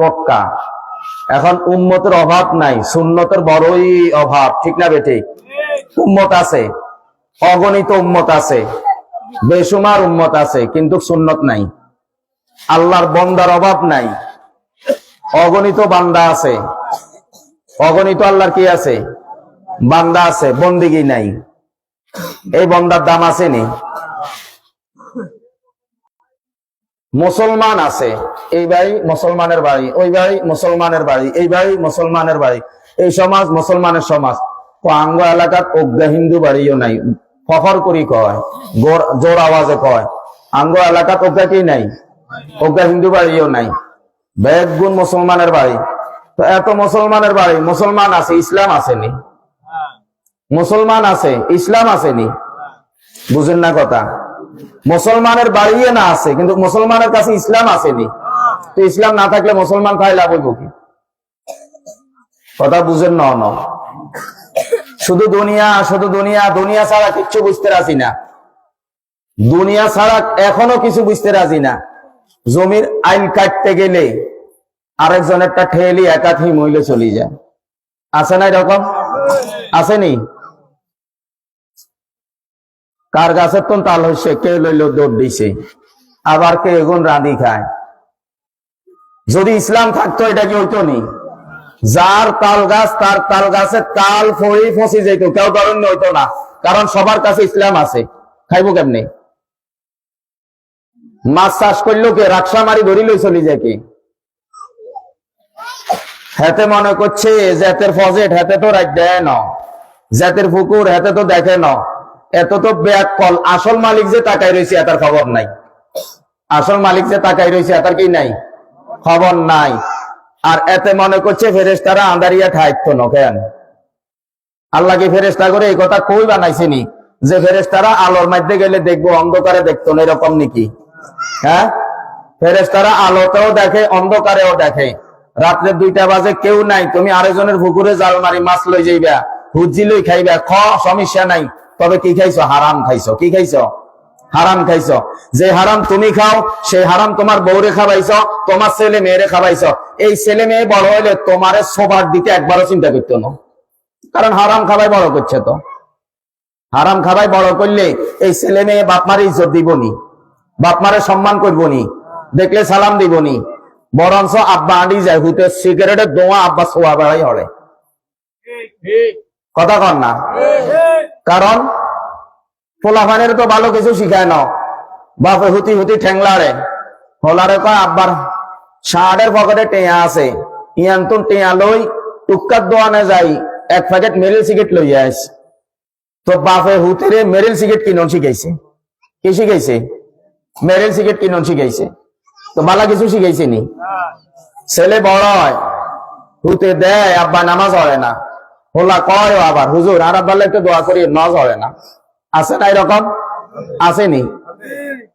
টটকা এখন উম্মতের অভাব নাই, সুন্নতের বড়ই অভাব, ঠিক না বেটে? উম্মত আছে, অগণিত উম্মত আছে বেসুমার উম্মত আছে, কিন্তু সুন্নত নাই। আল্লাহর বন্দার অভাব নাই, অগণিত বান্দা আছে। অগণিত আল্লাহর কি আছে? বান্দা আছে, বন্দিগি নাই। এই বন্দার দাম আছে নি মুসলমান আছে। এই বাড়ি মুসলমানের বাড়ি ওই বাড়ি মুসলমানের বাড়ি এই বাড়ি মুসলমানের বাড়ি। এই সমাজ মুসলমানের সমাজ। তো আঙ্গ এলাকাত অজ্ঞা হিন্দু বাড়িও নাই। ফখর করি কয় জোর আওয়াজে কয়। আঙ্গ এলাকাত অজ্ঞা কি নাই? অজ্ঞা হিন্দু বাড়িও নাই। বেদ গুণ মুসলমানের বাড়ি। তো এত মুসলমানের বাড়ি মুসলমান আছে ইসলাম আসেনি। মুসলমান আছে ইসলাম আসেনি। বুঝেন না কথা। মুসলমানের বাড়িয়ে না আছে, কিন্তু মুসলমানের কাছে ইসলাম আসেনি তো ইসলাম না থাকলে মুসলমান খাই লাভ হইব কি? কথা বুঝেন না শুধু দুনিয়া শুধু দুনিয়া দুনিয়া ছাড়া কিচ্ছু বুঝতে রাজি না। দুনিয়া ছাড়া এখনও কিছু বুঝতে রাজি না। জমির আইন কাটতে গেলে আরেকজনেরটা ঠেলি একাঠি মহিলে চলে যায়। আছে না এরকম? আসেনি কার গাছের তো তাল হচ্ছে কে লইল দৌড় দিছে। আবার কে এগুন রাঁধি খায়? যদি ইসলাম থাকতো, এটা কি হইতো নি? যার তাল গাছ, তার তাল গাছের তাল ফড়ি ফসি যেত কেউ ধরন্য হইতো না। কারণ সবার কাছে ইসলাম আছে। খাইবো কেমনে? মাছ চাষ করল কে? রাক্সা মারি ধরি লই চলি যায় কি? হেতে মনে করছে, জাতের ফজেট, হেতে তো রাখ দেয় না। জাতের ফুকুর হেতে তো দেখে না। এত তো ব্যাগ কল, আসল মালিক যে তাকাই রয়েছে এটার খবর নাই। আসল মালিক যে তাকাই রয়েছে এটার কি নাই? খবর নাই। আর এতে মনে করছে ফেরেস্তারা আন্দারিয়া ঠাইতো ন, কেন? আল্লাহ কি ফেরেস্তা করে এই কথা কই বানাইছেনি? যে ফেরেস্তারা আলোর মধ্যে গেলে দেখব অন্ধকারে দেখতো না, এরকম নাকি? হ্যাঁ? ফেরেস্তারা আলোতেও দেখে, অন্ধকারেও দেখে। রাত্রে দুইটা বাজে, কেউ নাই। তুমি আরেকজনের পুকুরে জাল মারি, মাছ লই যাইবা হুজি লই খাইবা, খ, সমস্যা নাই। তবে কি খাইছো? হারাম খাইছো। কি খাইছো? হারাম খাইছো। যে হারাম তুমি খাও সেই হারাম তোমার বউরে খাবাইছো তোমার ছেলে মেয়েরে খাবাইছো এই ছেলে মেয়ে বড় হইলে তোমারে সোবার দিতে একবারও চিন্তা করতো না। কারণ হারাম খাবাই বড় করছে তো। হারাম খাবাই বড় করলে এই ছেলে মেয়ে বাপ মারে ইজ্জত দিবনি বাপ মারে সম্মান করবনি দেখলে সালাম দিবনি বরঞ্চ আব্বা আন্ডি যায়, হুতে সিগারেটের দোয়া আব্বা সোয়া বেড়াই হলে। কথা কর না। কারণ পোলাফানের তো ভালো কিছু শিখায় না। বাপে হুতি হুতি ঠেংলারে হলারে কয়, আব্বার শার্টের পকেটে টেয়া আছে। ইয়ান তো টেয়া লই টুক্কার দোয়ানে যাই, এক প্যাকেট মেরিল সিগারেট লই আস তো বাপে হুতিরে মেরিল সিগারেট কিনন শিখাইছে। কি শিখাইছে? মেরিল সিগারেট কিনন শিখাইছে। তো বালা কিছু শিখাইছে নি? ছেলে বড় হয়। হুতে দেয়, আব্বা নামাজ হয় না। হোলা কয় আবার? হুজুর আর আব্বাল্লাহ একটু দোয়া করি, নজ হয় না। আছে না এরকম? আসেনি।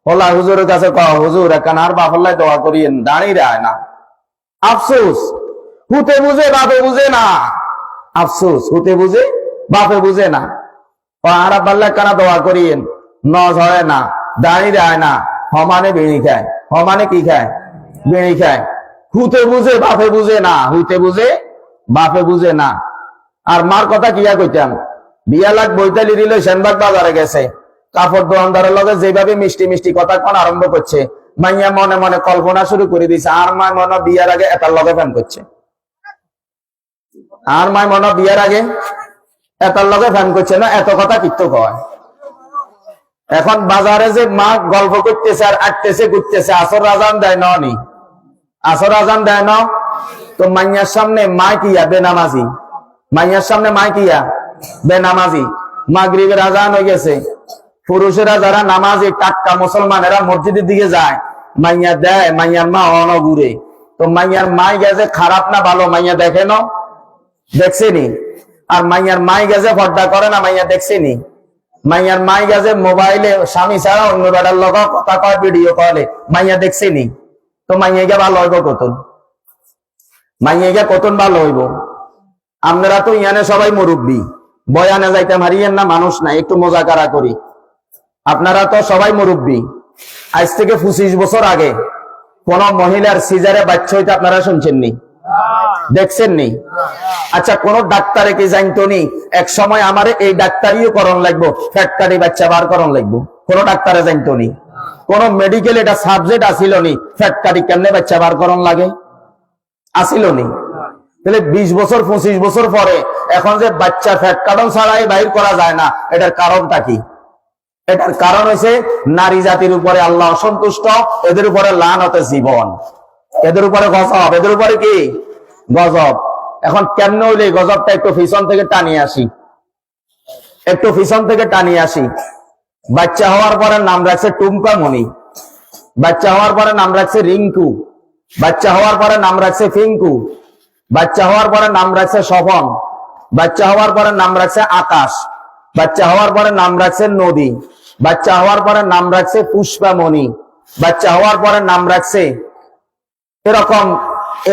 হোলা হুজুরের কাছে ক হুজুর একান আর বাফল্লাই দোয়া করিয়েন দাঁড়িয়ে রায় না। আফসোস। হুতে বুঝে, বাপে বুঝে না। আফসোস, হুতে বুঝে, বাপে বুঝে না। ও আর আব্বাল্লাহ কানা দোয়া করিয়েন নজ হয় না, দাঁড়িয়ে রায় না। হমানে বিড়ি খায়। হমানে কি খায়? বিড়ি খায়। হুতে বুঝে, বাপে বুঝে না। হুতে বুঝে, বাপে বুঝে না। আর মার কথা কিয়া কইতাম? বিয়া লাখ বৈতালি দিল সেনবাগ বাজারে গেছে। কাপড় দোকানদারের লগে যেভাবে মিষ্টি মিষ্টি কথা কোন আরম্ভ করছে। মাইয়া মনে মনে কল্পনা শুরু করে দিছে, আর মায় মনে বিয়ার আগে এটার লগে ফ্যান করছে। আর মায় মনে বিয়ার আগে এটার লগে ফ্যান করছে না, এত কথা কিত্ত কয়? এখন বাজারে যে মা গল্প করতেছে আর আটতেছে, ঘুরতেছে, আসর রাজান দেয় নি আসর আজান দেয় ন? তো মাইয়ার সামনে মা কিয়া বেনামাজি? মাইয়ার সামনে মা কিয়া বেনামাজি মাগরিবের আজান হয়ে গেছে। পুরুষেরা যারা নামাজি টাক্কা মুসলমানেরা মসজিদের দিকে যায়, মাইয়া দেয়, মাইয়ার মা অনগুরে তো মাইয়ার মাই গেছে খারাপ না ভালো, মাইয়া দেখে ন? দেখছেনি আর মাইয়ার মাই গেছে পর্দা করে না, মাইয়া দেখছেনি মাইয়ার মাই গেছে মোবাইলে, স্বামী ছাড়া অন্য বেড়ার লগ কথা কয়, ভিডিও কলে। মাইয়া দেখছেনি তো মাইয়াকে ভালো হইব কতন? মাইয়াকে কতন ভালো হইব? আপনারা তো ইয়ানে সবাই মুরব্বী। বয়ানে যাইতে মারিয়েন না মানুষ না একটু মজাকারা করি আপনারা তো সবাই মুরব্বী। আজ থেকে পঁচিশ বছর আগে কোন মহিলার সিজারে বাচ্চা হইতে আপনারা শুনছেন নি? দেখছেন নি? আচ্ছা কোন ডাক্তারে কি জানতো নি, এক সময় আমার এই ডাক্তারিও করণ লাগবো ফ্যাক্টরি বাচ্চা বার করণ লাগবো। কোন ডাক্তারে জানতো নি? কোন মেডিকেল এটা সাবজেক্ট আসিল নি ফ্যাক্টরি কেমনে বাচ্চা বার করণ লাগে? আসিল নি? তাহলে বিশ বছর, পঁচিশ বছর পরে এখন যে বাচ্চা ফ্যাট কার্টন ছাড়াই বাইর করা যায় না, এটার কারণটা কি? এটার কারণ হয়েছে নারী জাতির উপরে আল্লাহ অসন্তুষ্ট, এদের উপরে লান হতে জীবন। এদের উপরে গজব। এদের উপরে কি? গজব। এখন কেমন হইলে গজবটা একটু পিছন থেকে টানিয়ে আসি? একটু পিছন থেকে টানিয়ে আসি। বাচ্চা হওয়ার পরে নাম রাখছে টুম্পা মনি বাচ্চা হওয়ার পরে নাম রাখছে রিঙ্কু। বাচ্চা হওয়ার পরে নাম রাখছে ফিঙ্কু। বাচ্চা হওয়ার পরে নাম রাখছে স্বপন বাচ্চা হওয়ার পরে নাম রাখছে আকাশ, বাচ্চা হওয়ার পরে নাম রাখছে নদী, বাচ্চা হওয়ার পরে নাম রাখছে পুষ্পামণি, বাচ্চা হওয়ার পরে নাম রাখছে এরকম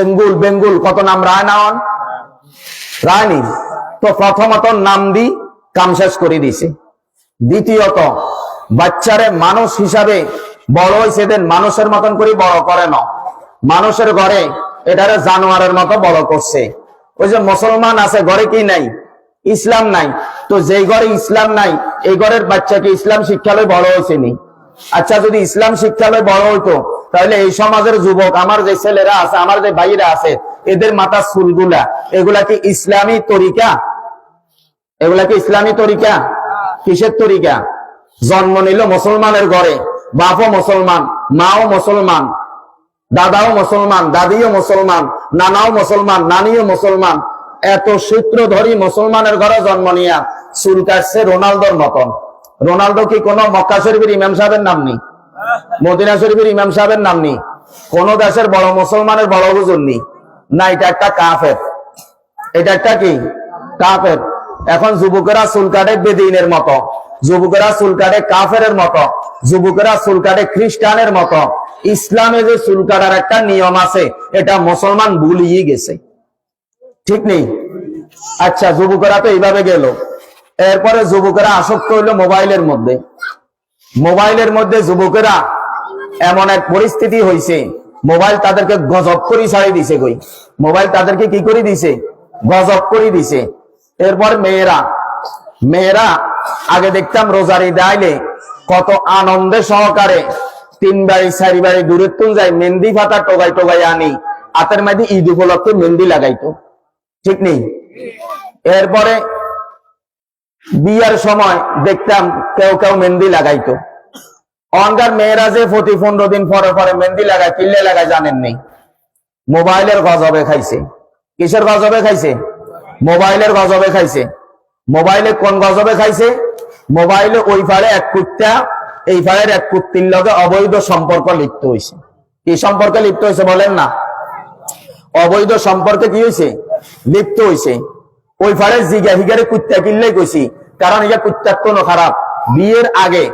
এঙ্গুল বেঙ্গুল, কত নাম রায় নাওয়ান রায়নি। তো প্রথমত নাম দি, কাম শেষ করে দিছে দ্বিতীয়ত, বাচ্চারে মানুষ হিসাবে বড় হয়েছে দেন মানুষের মতন করে বড় করে না মানুষের ঘরে এটারে জানোয়ারের মতো বড় করছে। ওই যে মুসলমান আছে, ঘরে কি নাই? ইসলাম নাই। তো যেই ঘরে ইসলাম নাই, এই ঘরের বাচ্চাকে ইসলাম শিক্ষালয় বড় হয়েছে নি। আচ্ছা যদি ইসলাম শিক্ষালয় বড় হইতো, তাহলে এই সমাজের যুবক, আমার যে ছেলেরা আছে, আমার যে ভাইরা আছে, এদের মাথা চুলগুলা, এগুলা কি ইসলামী তরিকা? এগুলা কি ইসলামী তরিকা? কিসের তরিকা? জন্ম নিল মুসলমানের ঘরে, বাপও মুসলমান, মাও মুসলমান দাদাও মুসলমান, দাদিও মুসলমান, নানাও মুসলমান, নানিও মুসলমান। এত সূত্রধরী মুসলমানের ঘরে জন্ম নিয়া চুল কাটছে রোনালদোর মতন। রোনালদো কি কোন মক্কা শরীফের ইমাম সাহেবের নাম নেই? মদিনা শরীফের ইমাম সাহেবের নাম নেই? কোন দেশের বড় মুসলমানের বড় হুজুর নেই? না, এটা একটা কাফের। এটা একটা কি? কাফের। এখন যুবকেরা চুল কাটে বেদিনের মতো। যুবকেরা চুল কাটে কাফের মতো। যুবকেরা চুল কাটে খ্রিস্টানের মতো। ইসলামে যে চুল কাটার একটা নিয়ম আছে, এটা মুসলমান ভুলিয়ে গেছে। ঠিক নেই? আচ্ছা যুবকেরা তো এইভাবে গেল। এরপরে যুবকেরা আসক্ত হইল মোবাইলের মধ্যে। মোবাইলের মধ্যে যুবকেরা এমন এক পরিস্থিতি হয়েছে মোবাইল তাদেরকে গজব করে ছাড়িয়ে দিছে কই? মোবাইল তাদেরকে কি করে দিছে? গজব করে দিছে। এরপর মেয়েরা মেয়েরা, আগে দেখতাম রোজারি দাইলে কত আনন্দে সহকারে তিন বাড়ি, চারি বাড়ি দূরের তুল যায়, মেহেন্দি ফাতা টোগাই টোগাই আনি। হাতের মধ্যে ঈদ উপলক্ষে মেহেন্দি লাগাইতো। ঠিক নেই? এরপরে বিয়ার সময় দেখতাম কেউ কেউ মেহেন্দি লাগাইতো। অনকার মেয়েরা যে প্রতি পনেরো দিন পরে পরে মেহেন্দি লাগায়, কিল্লে লাগায় জানেন নেই। মোবাইলের গজবে খাইছে। কিসের গজবে খাইছে? মোবাইলের গজবে খাইছে। মোবাইলে কোন গজবে খাইছে? মোবাইলে ওই ফাড়ে এক কুত্তা এই ফাড়ের এক কুত্তির লগে অবৈধ সম্পর্ক লিপ্ত হয়েছে কি সম্পর্কে লিপ্ত হয়েছে বলেন না? অবৈধ সম্পর্কে কি হয়েছে লিপ্ত হয়েছে ওই ফাড়ে জিগা হিগারে কুত্তা কিনলেই কইছি, কারণ ইয়া কুত্তার কোনো খারাপ। বিয়ের আগে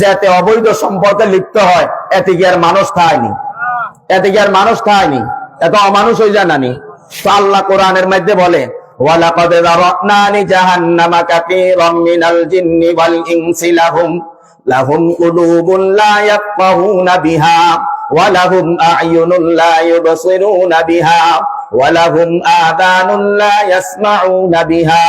যাতে অবৈধ সম্পর্কে লিপ্ত হয়, এতে কি আর মানুষ খায়নি এতে কি আর মানুষ খায়নি এত অমানুষ হয়ে যায় নানি তো আল্লাহ কোরআনের মধ্যে বলে, ওয়ালাকাদ যারানা লিজাহান্নামা কাসীরাম মিনাল জিন্নি ওয়াল ইনসি লাহুম। লাহুম কুলুবুন লা ইয়াফকাহুনা বিহা, ওয়া লাহুম আ'ইউনুন লা ইউবসিরুনা বিহা, ওয়া লাহুম আযানুন লা ইয়াসমাউনা বিহা।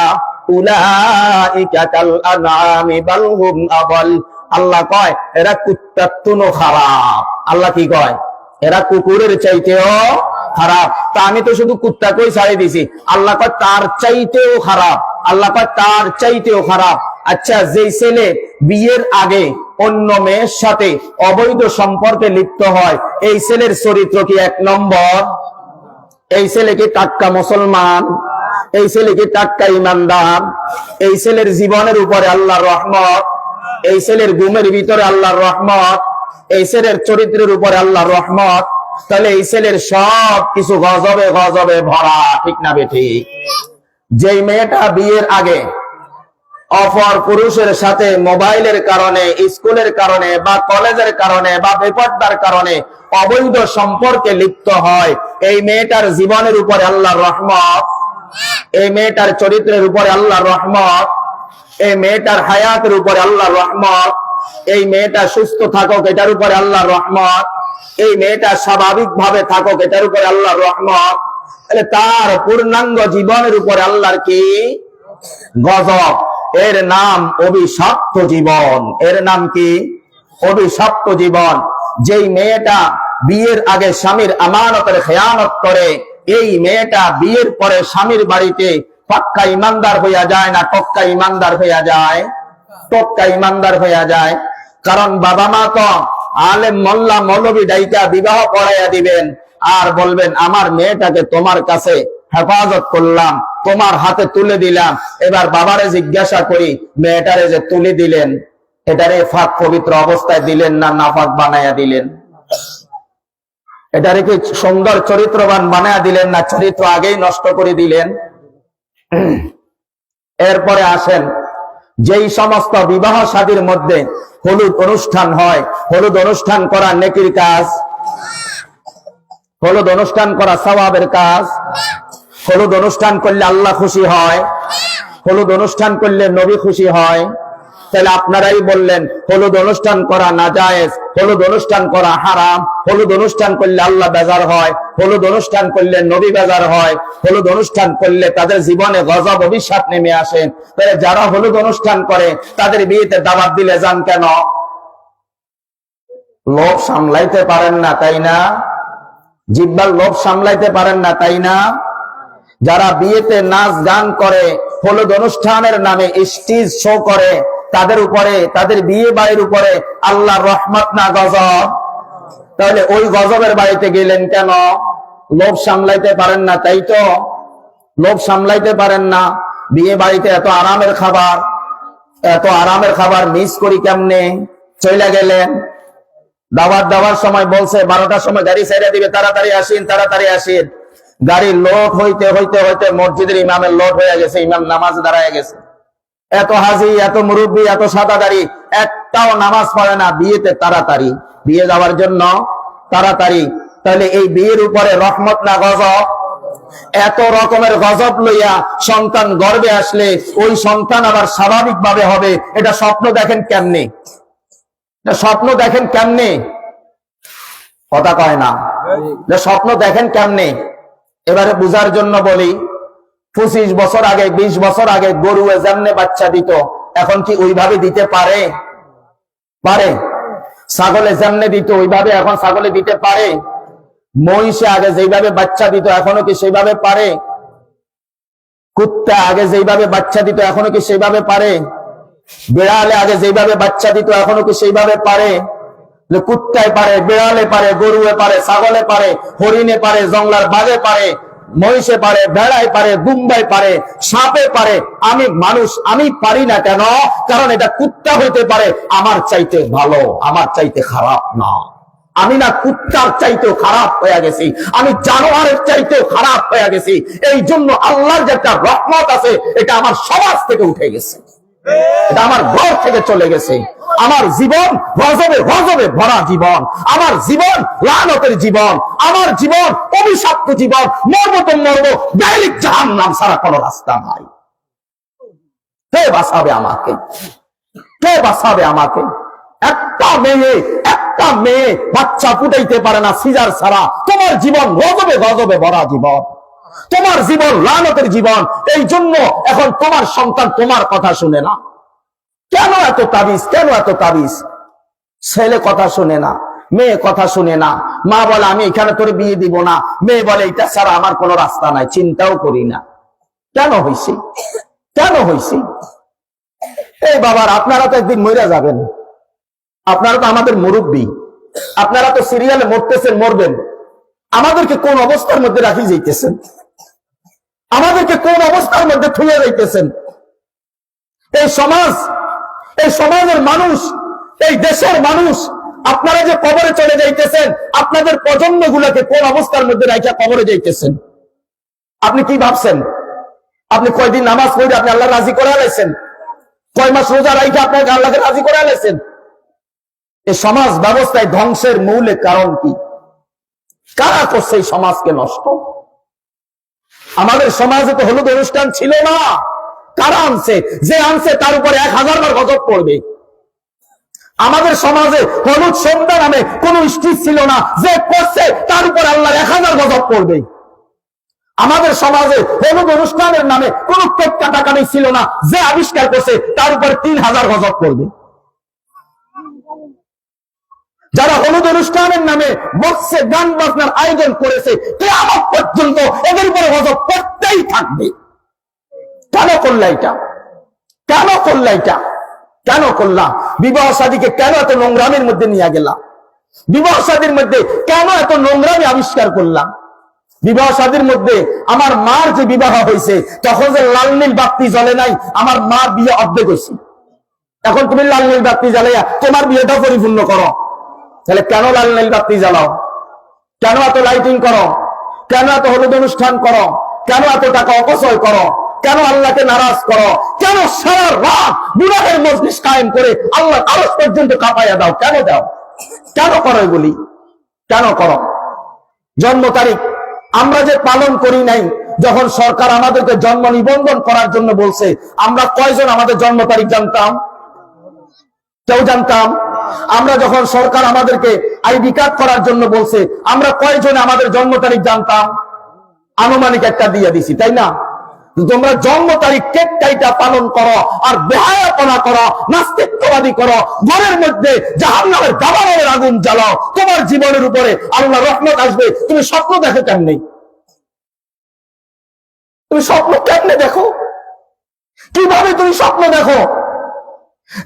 উলাইকা কাল আনআমি বাল হুম আদাল। আল্লাহ কয়, এরা কুত্তার তুনো খারাপ। আল্লাহ কি কয়? এরা কুকুরের চাইতেও খারাপ। তা আমি তো শুধু কুত্তাকেই ছাড়িয়ে দিছি। আল্লাহ কয়, তার চাইতেও খারাপ। আল্লাহ কয়, তার চাইতেও খারাপ। আচ্ছা যেই ছেলে বিয়ের আগে অন্য মেয়ের সাথে অবৈধ সম্পর্কে লিপ্ত হয়। এই ছেলের চরিত্র কি এক নম্বর? এই ছেলে কি টাক্কা মুসলমান? এই ছেলে কি টাক্কা ইমানদার? এই ছেলের জীবনের উপরে আল্লাহর রহমত? এই ছেলের গুমের ভিতরে আল্লাহর রহমত? এই ছেলের চরিত্রের উপরে আল্লাহর রহমত? তাহলে এই ছেলের সব কিছু গজবে গজবে ভরা, ঠিক না বেঠি যেই মেয়েটা বিয়ের আগে অপর পুরুষের সাথে মোবাইলের কারণে, স্কুলের কারণে, বা কলেজের কারণে, বা বেপর্দার কারণে অবৈধ সম্পর্কে লিপ্ত হয়। এই মেয়েটার জীবনের উপরে আল্লাহর রহমত। এই মেয়েটার চরিত্রের উপরে আল্লাহর রহমত। এই মেয়েটার হায়াতের উপরে আল্লাহর রহমত। এই মেয়েটা সুস্থ থাকুক, এটার উপরে আল্লাহর রহমত। এই মেয়েটা স্বাভাবিক ভাবে থাকুক, এটার উপরে আল্লাহ রহমত। তার পূর্ণাঙ্গ জীবনের উপরে আল্লাহর কি? গজব। এর নাম অভিশপ্ত জীবন। এর নাম কি? অভিশপ্ত জীবন। যেই মেয়েটা বিয়ের আগে স্বামীর আমানতের খেয়ানত করে, এই মেয়েটা বিয়ের পরে স্বামীর বাড়িতে পাক্কা ইমানদার হইয়া যায় না, টক্কা ইমানদার হইয়া যায়? টক্কা ইমানদার হইয়া যায়। কারণ বাবা মা তো আলেম মোল্লা মৌলবী ডাইকা বিবাহ করাইয়া দিবেন, আর বলবেন, আমার মেয়েটাকে তোমার কাছে হেফাজত করলাম। তোমার হাতে তুলে দিলাম। এবার বাবারে জিজ্ঞাসা করি, মেয়েটারে যে তুলে দিলেন, এটারে ফাঁক পবিত্র অবস্থায় দিলেন না নাফাক বানাইয়া দিলেন? এটারে কি সুন্দর চরিত্রবান বানাইয়া দিলেন না চরিত্র আগেই নষ্ট করে দিলেন? এরপরে আসেন, যেই সমস্ত বিবাহ শাদীর মধ্যে হলুদ অনুষ্ঠান হয়, হলুদ অনুষ্ঠান করা নেকির কাজ, হলুদ অনুষ্ঠান করা সওয়াবের কাজ হলুদ অনুষ্ঠান করলে আল্লাহ খুশি হয়, হলুদ অনুষ্ঠান করলে নবী খুশি হয়। তাহলে আপনারাই বললেন, হলুদ অনুষ্ঠান করা নাজায়েজ, হলুদ অনুষ্ঠান করা হারাম, হলুদ অনুষ্ঠান করলে আল্লাহ বেজার হয়, হলুদ অনুষ্ঠান করলে নবী বেজার হয়, হলুদ অনুষ্ঠান করলে তাদের জীবনে গজব, অভিশাপ নেমে আসে। তাহলে যারা হলুদ অনুষ্ঠান করে, তাদের বিয়েতে দাবাত দিলে যান কেন? লোভ সামলাইতে পারেন না, তাই না? জিব্বার লোভ সামলাইতে পারেন না, তাই না? যারা বিয়েতে নাচ গান করে, হলুদ অনুষ্ঠানের নামে স্টেজ শো করে, তাদের উপরে, তাদের বিয়ে বাড়ির উপরে আল্লাহ রহমত না গজব? তাহলে ওই গজবের বাড়িতে গেলেন কেন? লোভ সামলাইতে পারেন না, তাই তো? লোভ সামলাইতে পারেন না। বিয়ে বাড়িতে এত আরামের খাবার, এত আরামের খাবার মিস করি কেমনে? চলে গেলেন। দাবার দাবার সময় বলছে, বারোটার সময় গাড়ি ছেড়ে দিবে, তাড়াতাড়ি আসেন, তাড়াতাড়ি আসিন। গাড়ি লোড হইতে হইতে হইতে মসজিদের ইমামের লোড হয়ে গেছে, ইমাম নামাজ দাঁড়ায় গেছে। এত হাজি, এত মুরব্বী, এত সাদা দাড়ি একটাও নামাজ পড়ে না, বিয়েতে তাড়াতাড়ি। বিয়ে যাওয়ার জন্য তাড়াতাড়ি। তাহলে এই বিয়ের উপরে রহমত না গজব? এত রকমের গজব লইয়া সন্তান গর্বে আসলে ওই সন্তান আবার স্বাভাবিক ভাবে হবে, এটা স্বপ্ন দেখেন কেমনে? স্বপ্ন দেখেন কেমনে? কথা কয় না। স্বপ্ন দেখেন কেমনে? এবারে বুঝার জন্য বলি, পঁচিশ বছর আগে ২০ বছর আগে গরু যেমনে বাচ্চা দিত, এখন কি ওইভাবে দিতে পারে? পারে। ছাগলে যেমনে দিত, ওইভাবে এখন ছাগলে দিতে পারে। মহিষে আগে যেইভাবে বাচ্চা দিত, এখনও কি সেইভাবে পারে? কুত্তা আগে যেইভাবে বাচ্চা দিত, এখনও কি সেইভাবে পারে? বিড়ালে আগে যেইভাবে বাচ্চা দিত, এখনও কি সেইভাবে পারে? কুত্তায় পারে, বিড়ালে পারে, গরুয়ে পারে, ছাগলে পারে, হরিণে পারে জংলার বাঘে পারে, মহিষে পারে ভেড়ায় পারে দুম্বাই পারে, সাপে পারে, আমি মানুষ, আমি পারি না কেন? কারণ এটা কুত্তা হইতে পারে, আমার চাইতে ভালো, আমার চাইতে খারাপ না। আমি না কুত্তার চাইতেও খারাপ হয়ে গেছি, আমি জানোয়ারের চাইতেও খারাপ হয়ে গেছি। এই জন্য আল্লাহর যে একটা রহমত আছে, এটা আমার সমাজ থেকে উঠে গেছে। এটা আমার ঘর থেকে চলে গেছে। আমার জীবন গজবে গজবে ভরা জীবন। আমার জীবন লানতের জীবন। আমার জীবন অভিশপ্ত জীবন। মর্ম মর্ম ডাইরেক্ট জাহান নাম সারা কোনো রাস্তা নাই। কে বাঁচাবে আমাকে? কে বাঁচাবে আমাকে? একটা মেয়ে একটা মেয়ে বাচ্চা ফুটাইতে পারে না সিজার ছাড়া। তোমার জীবন গজবে গজবে ভরা জীবন। তোমার জীবন, লানতের জীবন এই জন্য এখন তোমার সন্তান তোমার কথা শুনে না। কেন এত তাবিজ? কেন এত তাবিজ? ছেলে কথা শুনে না, মেয়ে কথা শুনে না। মা বলে, আমি এখানে তোর বিয়ে দিব না। মেয়ে বলে এটা ছাড়া আমার কোনো রাস্তা নাই, চিন্তাও করি না। কেন হইছে? কেন হইছে? এই বাবার, আপনারা তো একদিন মরে যাবেন। আপনারা তো আমাদের মুরব্বী। আপনারা তো সিরিয়ালে মরতেছেন, মরবেন। আমাদেরকে কোন অবস্থার মধ্যে রাখি যাইতেছেন? আমাদেরকে কোন অবস্থার মধ্যে থুয়ে যাইতেছেন? এই সমাজ, এই সমাজের মানুষ, এই দেশের মানুষ, আপনারা যে কবরে চলে যাইতেছেন, আপনাদের প্রজন্ম গুলাকে কোন অবস্থার মধ্যে রাখা কবরে যাইতেছেন? আপনি কি ভাবছেন? আপনি কয়দিন নামাজ পড়ে আপনি আল্লাহ রাজি করে আলাইছেন কয় মাস রোজা রাইখে আপনাকে আল্লাহকে রাজি করে আলাইছেন এই সমাজ ব্যবস্থায় ধ্বংসের মূলে কারণ কি? কারা করছে এই সমাজকে নষ্ট? আমাদের সমাজে তো হলুদ অনুষ্ঠান ছিল না। কারা আনছে? যে আনছে তার উপরে এক হাজার বার গজব পড়বে। আমাদের সমাজে হলুদ সন্ধ্যা নামে কোন স্ত্রী ছিল না। যে করছে তার উপর আল্লাহ এক হাজার গজব করবে আমাদের সমাজে হলুদ অনুষ্ঠানের নামে কোন কেক কাটাকাটি ছিল না। যে আবিষ্কার করছে তার উপর তিন হাজার গজব করবে যারা হলুদ অনুষ্ঠানের নামে বক্সে গান বাজনার আয়োজন করেছে কেয়ামত পর্যন্ত এদের উপরে গজব করতেই থাকবে। কেন করলা এটা? কেন করলা এটা? কেন করলাম বিবাহ সাদীকে কেন এত নোংরামের মধ্যে নিয়ে গেলাম বিবাহ সাদীর মধ্যে কেন এত নোংরামি আবিষ্কার করলাম বিবাহ সাদীর মধ্যে আমার মার যে বিবাহ হয়েছে, তখন যে লাল নীল বাতি জ্বলে নাই, আমার মার বিয়ে অর্ধেক হয়েছে। এখন তুমি লাল নীল বাতি জ্বালাইয়া তোমার বিয়েটা পরিপূর্ণ করো। তাহলে কেন লাল নীল বাতি জ্বালাও? কেন এত লাইটিং করো? কেন এত হলুদ অনুষ্ঠান করো? কেন এত টাকা অপচয় করো? কেন আল্লাহকে নারাজ করো? কেন সারা রাত বিবাহের মজলিস কায়েম করে আল্লাহ আরস পর্যন্ত কাঁপাইয়া দাও? কেন দাও? কেন করো এগুলি? কেন করো? জন্ম তারিখ। আমরা যে পালন করি নাই, যখন সরকার আমাদেরকে জন্ম নিবন্ধন করার জন্য বলছে, আমরা কয়জন আমাদের জন্ম তারিখ জানতাম? কেউ জানতাম? আমরা যখন সরকার আমাদেরকে আইডি কার্ড করার জন্য বলছে, আমরা কয়জন আমাদের জন্ম তারিখ জানতাম? আনুমানিক একটা দিয়ে দিছি, তাই না? তোমরা জন্ম তারিখ কেক কাইটা পালন করো, আর বেহায়াপনা করো নাস্তিত্ববাদী করো, ঘরের মধ্যে জাহান নামের দাবানের আগুন জ্বালাও, তোমার জীবনের উপরে আল্লাহ রহমত আসবে। তুমি স্বপ্ন দেখো কেমনি? তুমি স্বপ্ন কেমনে দেখো? কীভাবে তুমি স্বপ্ন দেখো?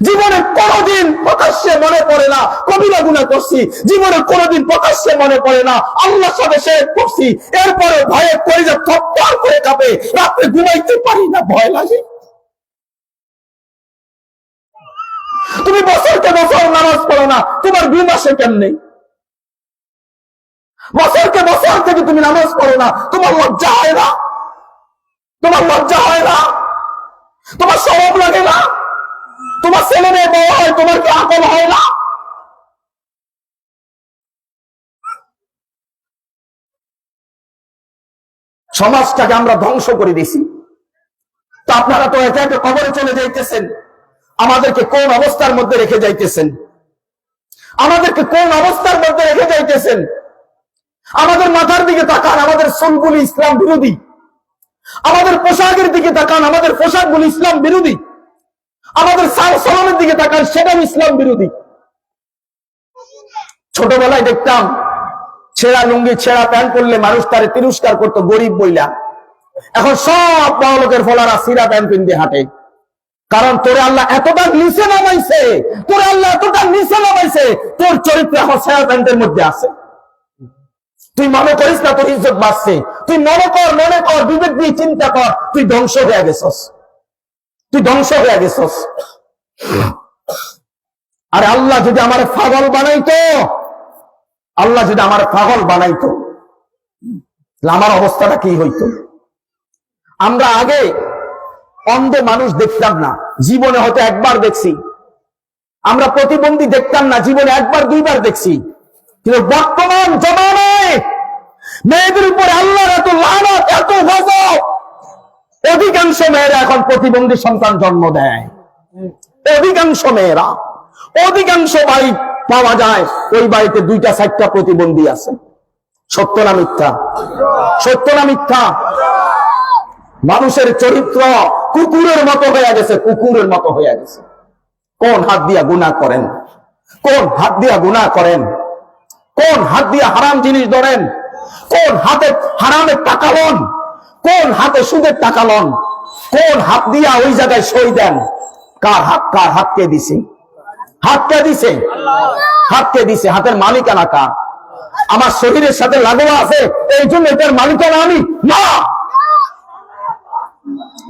জীবনে কোনোদিন প্রকাশ্যে মনে পড়ে না, কবিরা গুণা করছি। জীবনে কোনোদিন প্রকাশ্যে মনে পড়ে না আল্লাহ সাথে সে করছি। এরপরে ভয়ে কলিজা থপ্পর করে কাঁপে। রাত্রে ঘুমাইতে পারি না, ভয় লাগে। তুমি বছরকে বছর নামাজ পড়ো না, তোমার ঘুম আসে কেমনে? বছরকে বছর থেকে তুমি নামাজ পড়ো না, তোমার লজ্জা হয় না? তোমার লজ্জা হয় না? তোমার সরব লাগে না? তোমার ছেলে মেয়ে বড় হয়, তোমার কি আকল হয় না? সমাজটাকে আমরা ধ্বংস করে দিছি তো আপনারা তো একে একে কবরে চলে যাইতেছেন। আমাদেরকে কোন অবস্থার মধ্যে রেখে যাইতেছেন? আমাদেরকে কোন অবস্থার মধ্যে রেখে যাইতেছেন? আমাদের মাথার দিকে তাকান, আমাদের সোলগুলি ইসলাম বিরোধী। আমাদের পোশাকের দিকে তাকান, আমাদের পোশাকগুলি ইসলাম বিরোধী। আমাদের সাল সালামের দিকে তাকান সেটাও ইসলাম বিরোধী। ছোটবেলায় দেখতাম, ছেঁড়া লুঙ্গি, ছেঁড়া প্যান্ট করলে মানুষ তারে তিরস্কার করতো, গরিব বইলা। এখন সব বড় লোকের ফলারা সিরা প্যান্ট পিনতে হাঁটে। কারণ তোরে আল্লাহ এতটা নিচে নামাইছে, তোরে আল্লাহ এতটা নিচে নামাইছে, তোর চরিত্র এখন সেরা প্যান্টের মধ্যে আছে। তুই মনে করিস না তোর ইজ্জত বাঁচছে তুই মনে কর মনে কর, বিবেক দিয়ে চিন্তা কর, তুই ধ্বংস হয়ে গেছস। তুই ধ্বংস হয়ে গেছস। আরে আল্লাহ যদি আমার পাগল বানাইতো, আল্লাহ যদি আমার পাগল বানাইতো আমার অবস্থাটা কি হইতো? আমরা আগে অন্ধ মানুষ দেখতাম না, জীবনে হয়তো একবার দেখছি। আমরা প্রতিবন্ধী দেখতাম না, জীবনে একবার, দুইবার দেখছি। কিন্তু বর্তমান জমানায় মেয়েদের উপরে আল্লাহর এত লানত, এত গজব অধিকাংশ মেয়েরা এখন প্রতিবন্ধী সন্তান জন্ম দেয়। অধিকাংশ মেয়েরা, অধিকাংশ বাড়ি পাওয়া যায় ওই বাড়িতে দুইটা, চারটা প্রতিবন্ধী আছে। সত্য না মিথ্যা? সত্য না মিথ্যা? মানুষের চরিত্র কুকুরের মতো হয়ে গেছে, কুকুরের মতো হয়ে গেছে। কোন হাত দিয়া গুণা করেন? কোন হাত দিয়া গুণা করেন? কোন হাত দিয়া হারাম জিনিস ধরেন? কোন হাতে হারামের টাকা কোন হাতে সুদের টাকা লন? কোন হাত দিয়া ওই জায়গায় সই দেন? কার হাত? কার হাতকে দিছে? হাতকে দিছে? হাতকে দিছে? হাতের মালিকানা কার? আমার শরীরের সাথে লাগোয়া আছে, এই জন্য এটার মালিকানা আমি না।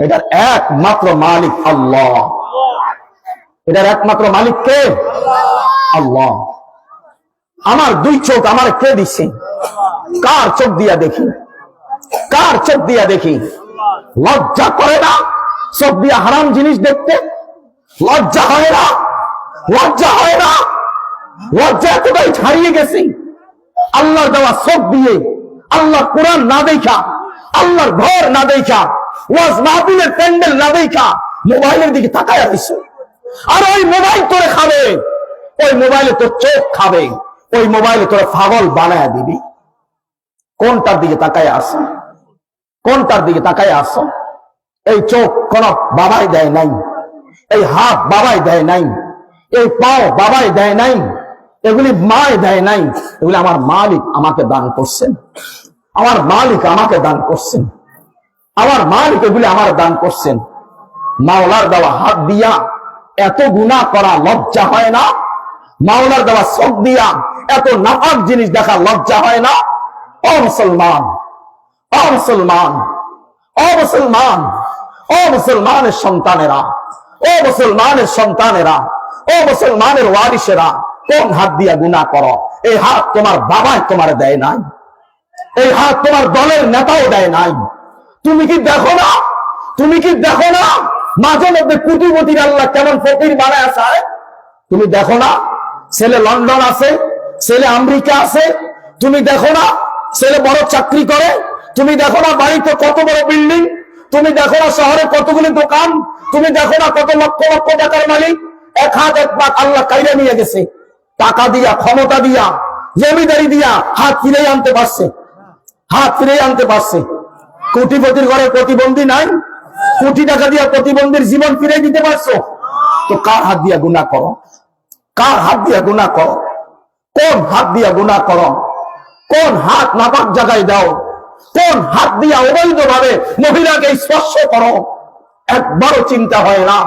এটার একমাত্র মালিক আল্লাহ। এটার একমাত্র মালিক কে? আল্লাহ। আমার দুই চোখ আমার কে দিচ্ছে কার চোখ দিয়া দেখি? কার চোখ দিয়া দেখি? লজ্জা করে না? চোখ দিয়া হারাম জিনিস দেখতে? লজ্জা হয় না? লজ্জা হয় না? লজ্জা এতটাই ছাড়িয়ে গেছি। আল্লাহর দেওয়া চোখ দিয়ে আল্লাহ কোরআন না দেখা, আল্লাহর ঘর না দেখা, ওয়াজ মাহফিলের প্যান্ডেল না দেখা, মোবাইলের দিকে তাকায় আইসো আর ওই মোবাইল তোরে খাবে, ওই মোবাইলে তোর চোখ খাবে, ওই মোবাইলে তোর পাগল বানায় দিবি। কোনটার দিকে তাকায় আসো কোনটার দিকে তাকায় আসো এই চোখ কোন বাবাই দেয় নাই। এই হাত বাবাই দেয় নাই। এই পাও বাবাই দেয় নাই। এগুলি মায় দেয় নাই। এগুলি আমার মালিক আমাকে দান করছেন। আমার মালিক আমাকে দান করছেন। আমার মালিক এগুলি আমার দান করছেন। মাওলার দেওয়া হাত দিয়া এত গুণা করা লজ্জা হয় না? মাওলার দেওয়া চোখ দিয়া এত নাপাক জিনিস দেখা লজ্জা হয় না? ও মুসলমান ও মুসলমান ও মুসলমান, ও মুসলমানের সন্তানেরা, ও মুসলমানের সন্তানেরা, ও মুসলমানের ওয়ারিসেরা, কোন হাত দিয়া গুণা করো? এই হাত তোমার বাবাই তোমার দেয় নাই। এই হাত তোমার দলের নেতাও দেয় নাই। তুমি কি দেখো না? তুমি কি দেখো না? মাঝে মধ্যে কুটিপতির আল্লাহ কেমন ফকির বানায় আসায়? তুমি দেখো না? ছেলে লন্ডন আছে, ছেলে আমেরিকা আছে, তুমি দেখো না? ছেলে বড় চাকরি করে, তুমি দেখো না বাড়িতে কত বড় বিল্ডিং তুমি দেখো না শহরে কতগুলি দোকান, তুমি দেখো না কত লক্ষ লক্ষ টাকার মালিক, এক হাত এক পাক আল্লাহ কাইরে নিয়ে গেছে। টাকা দিয়া, ক্ষমতা দিয়া, জমিদারি দিয়া হাত ফিরে আনতে পারছে। হাত ফিরে আনতে পারছে। কোটিপতির ঘরে প্রতিবন্ধী নাই, কোটি টাকা দিয়া প্রতিবন্ধীর জীবন ফিরে দিতে পারছ? তো কার হাত দিয়া গুণা করো? কার হাত দিয়া গুণা করো? কোন হাত দিয়া গুণা করো? কোন হাত নাপাক জায়গায় দাও। কোন হাত দিয়া অবৈধ ভাবে মহিলাকে স্পর্শ করো। একবারও চিন্তা হয় না।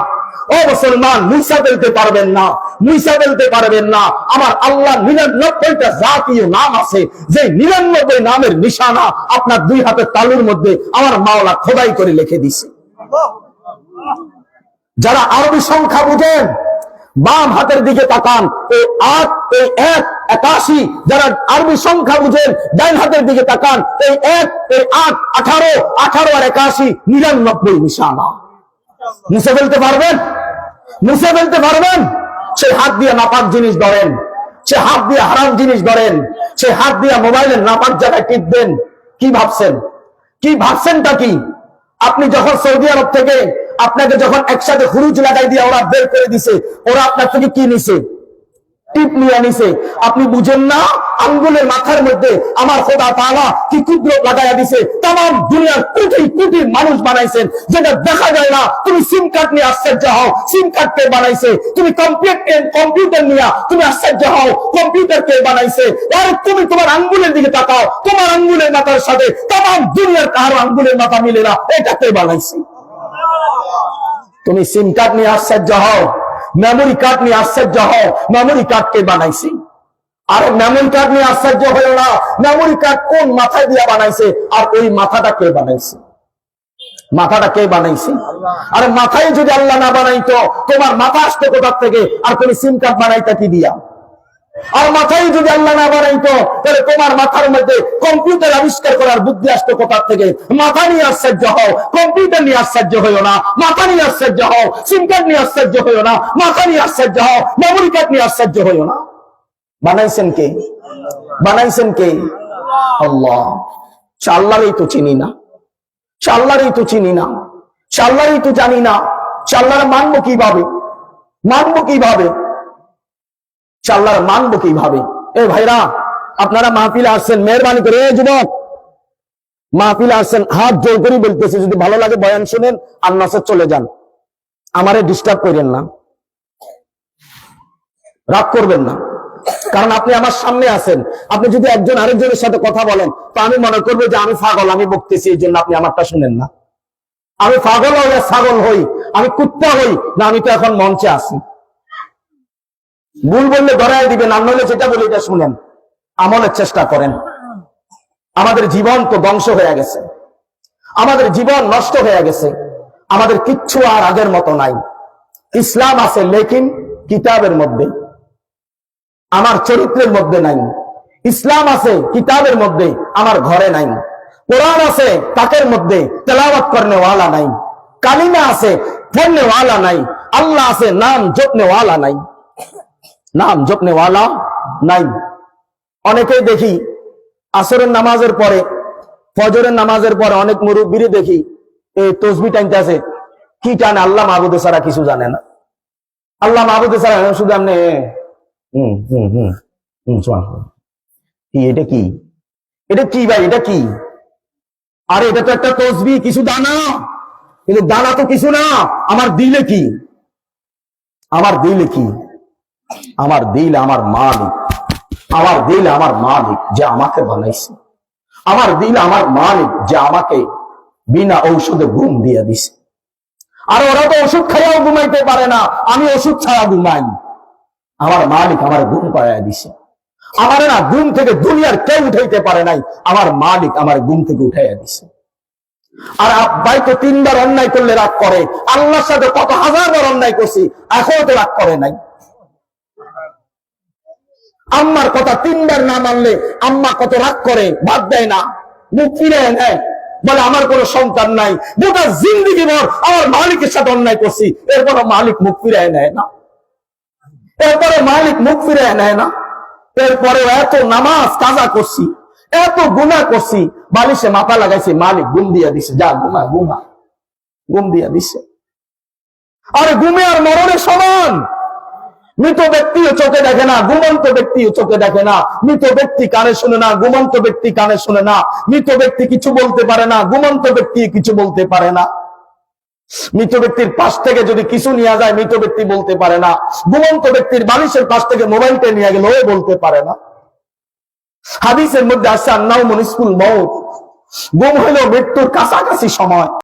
ও মুসলমান মুইসা ফেলতে পারবেন না মুইসা ফেলতে পারবেন না। আমার আল্লাহ নিরানব্বইটা জাতীয় নাম আছে, যে নিরানব্বই নামের নিশানা আপনার দুই হাতের তালুর মধ্যে আমার মাওলা খোদাই করে লিখে দিছে। যারা আরবি সংখ্যা বুঝেন বাম হাতের দিকে তাকান। এই আট, এই এক, একাশি যারা আরবি সংখ্যা বুঝেন ডাইন হাতের দিকে তাকান, এই এক, এই আট, আঠারো আঠারো আর একাশি নিরানব্বই নিশানা। মুছে ফেলতে পারবেন? মুছে ফেলতে পারবেন? সে হাত দিয়ে নাপাক জিনিস ধরেন। সে হাত দিয়ে হারাম জিনিস ধরেন। সে হাত দিয়ে মোবাইলের নাপাক জায়গায় টিপবেন কি ভাবছেন? কি ভাবছেনটা কি? আপনি যখন সৌদি আরব থেকে আপনাকে যখন একসাথে হুরুজ লাগাই দিয়ে ওরা বের করে দিছে, ওরা আপনার থেকে কি নিছে? টিপ নিয়ে নিছে। আপনি বুঝেন না, আঙ্গুলের মাথার মধ্যে আমার খোদা তালা কি ক্ষুদ্র লাগাইয়া দিছে? তাম দুনিয়ার কোটি কোটি মানুষ বানাইছেন, যেটা দেখা যায় না। তুমি সিম কার্ড নিয়ে আশ্চর্য হও সিম কার্ড কে বানাইছে? তুমি কম্পিউটার কম্পিউটার নিয়ে তুমি আশ্চর্য হও কম্পিউটার কে বানাইছে? আর তুমি তোমার আঙ্গুলের দিকে তাকাও, তোমার আঙ্গুলের মাথার সাথে তাম দুনিয়ার কারও আঙ্গুলের মাথা মিলে না, এটা কে বানাইছে? তুমি সিম কার্ড নিয়ে আশ্চর্য হও মেমোরি কার্ড নিয়ে আশ্চর্য হও মেমোরি কার্ড কে বানাইছে? আর মেমোরি কার্ড নিয়ে আশ্চর্য হলো না মেমোরি কার্ড কোন মাথায় দিয়া বানাইছে, আর ওই মাথাটা কে বানাইছে? মাথাটা কে বানাইছে? আর মাথায় যদি আল্লাহ না বানাইতো, তোমার মাথা আসতো কোথার থেকে? আর তুমি সিম কার্ড বানাইতা কি দিয়া? আর মাথায় যদি আল্লাহ না বানাইতো তাহলে তোমার মাথার মধ্যে কম্পিউটার আবিষ্কার করার বুদ্ধি আসতো কোথার থেকে? মাথা নিয়ে আশ্চর্য হও, কম্পিউটার নিয়ে আশ্চর্য হইও না, মাথা নিয়ে আশ্চর্য হও, সিম কার্ড নিয়ে আশ্চর্য হইও না, মাথা নিয়ে আশ্চর্য হও, মেমোরি কার্ড নিয়ে আশ্চর্য হইও না। বানাইছেন কে? বানাইছেন কে? আল্লাহ। সে আল্লাহরই তো চিনি না সে আল্লাহরই তো চিনি না সে আল্লাহরই তো জানি না সে আল্লাহর মানবো কীভাবে? মানবো কীভাবে? সে আল্লাহর মানবো কীভাবে? এ ভাইরা, আপনারা মাহফিলে আসছেন, মেহরবানি করে যুবক। মাহফিলে আসছেন, হাত জোর করে বলতেছে, যদি ভালো লাগে বয়ান শুনেন, আর নসে চলে যান। আমারে ডিস্টার্ব করেন না। রাগ করবেন না। কারণ আপনি আমার সামনে আছেন। আপনি যদি একজন আরেকজনের সাথে কথা বলেন, তো আমি মনে করব যে আমি পাগল, আমি বকতেছি, এই জন্য আপনি আমারটা শুনেন না। আমি পাগল হই ছাগল হই, আমি কুত্তা হই, না, আমি তো এখন মঞ্চে আছি। ভুল বললে ধরাই দিবেন, আর নইলে যেটা বলি এটা শুনেন। আমলের চেষ্টা করেন। আমাদের জীবন তো ধ্বংস হয়ে গেছে। আমাদের জীবন নষ্ট হয়ে গেছে। আমাদের কিচ্ছু আর আগের মতো নাই। ইসলাম আছে লেকিন কিতাবের মধ্যে। আমার চরিত্রের মধ্যে নাই। ইসলাম আছে কিতাবের মধ্যে, আমার ঘরে নাই। কোরআন আছে তাকের মধ্যে, তেলাওয়াত করনেওয়ালা নাই। কালিমা আছে পড়নেওয়ালা নাই। আল্লাহ আছে নাম জপনেওয়ালা নাই। নাম জপনেওয়ালা নাই। অনেকেই দেখি আসরের নামাজের পরে, ফজরের নামাজের পরে অনেক মুরব্বীরে দেখি এই তসবি টাইনতে আছে কি টানে, আল্লাহ মাহবুদে ছাড়া কিছু জানে না। আল্লাহ মাহবুদে ছাড়া শুধু আপনি হুম হুম হুম হুম এটা কি? এটা কি ভাই, এটা কি? আরে, এটা তো একটা তসবি, কিছু দানা। কিন্তু দানা তো কিছু না। আমার দিলে কি? আমার দিলে কি? আমার দিল আমার মালিক। আমার দিল আমার মালিক যে আমাকে বানাইছে। আমার দিল আমার মালিক যে আমাকে বিনা ঔষধে ঘুম দিয়ে দিছে। আর ওরা তো ওষুধ খাইয়াও ঘুমাইতে পারে না, আমি ওষুধ ছাড়া ঘুমাই আমার মালিক আমার ঘুম পাড়ায় দিছে। আমার না ঘুম থেকে দুনিয়ার কেউ উঠাইতে পারে নাই, আমার মালিক আমার ঘুম থেকে উঠাইয়া দিছে। আর ভাই তো তিনবার অন্যায় করলে রাগ করে, আল্লাহর সাথে কত হাজার বার অন্যায় করছি, এখনও তো রাগ করে নাই। আম্মার কথা তিনবার না মানলে আম্মা কত রাগ করে, বাদ দেয় না। মুখ ফিরে নেয় বলে, আমার কোনো সন্তান নাই। গোটা জিন্দিগি ভর আমার মালিকের সাথে অন্যায় করছি। এরপর মালিক মুখ ফিরে নেয় না। এরপরে মালিক মুখ ফিরে নেয় না। এরপরে এত নামাজ কাজা করছি, এত গুণা করছি। বালিশে মাথা লাগাইছি, মালিক গুম দিয়া দিছে। যা গুমা গুমা গুম দিয়া দিছে। আরে গুমে আর মরণের সমান। মৃত ব্যক্তিও চোখে দেখে না, ঘুমন্ত ব্যক্তিও চোখে দেখে না। মৃত ব্যক্তি কানে শুনে না, ঘুমন্ত ব্যক্তি কানে শুনে না। মৃত ব্যক্তি কিছু বলতে পারে না, ঘুমন্ত ব্যক্তি কিছু বলতে পারে না। মৃত ব্যক্তির পাশ থেকে যদি কিছু নিয়ে যায়, মৃত ব্যক্তি বলতে পারে না। ঘুমন্ত ব্যক্তির বালিশের পাশ থেকে মোবাইলটা নিয়ে গেলে ও বলতে পারে না। হাদিসের মধ্যে আসছে আন্নাও মনিস্কুল মৌত গুম হইল মৃত্যুর কাছাকাছি সময়।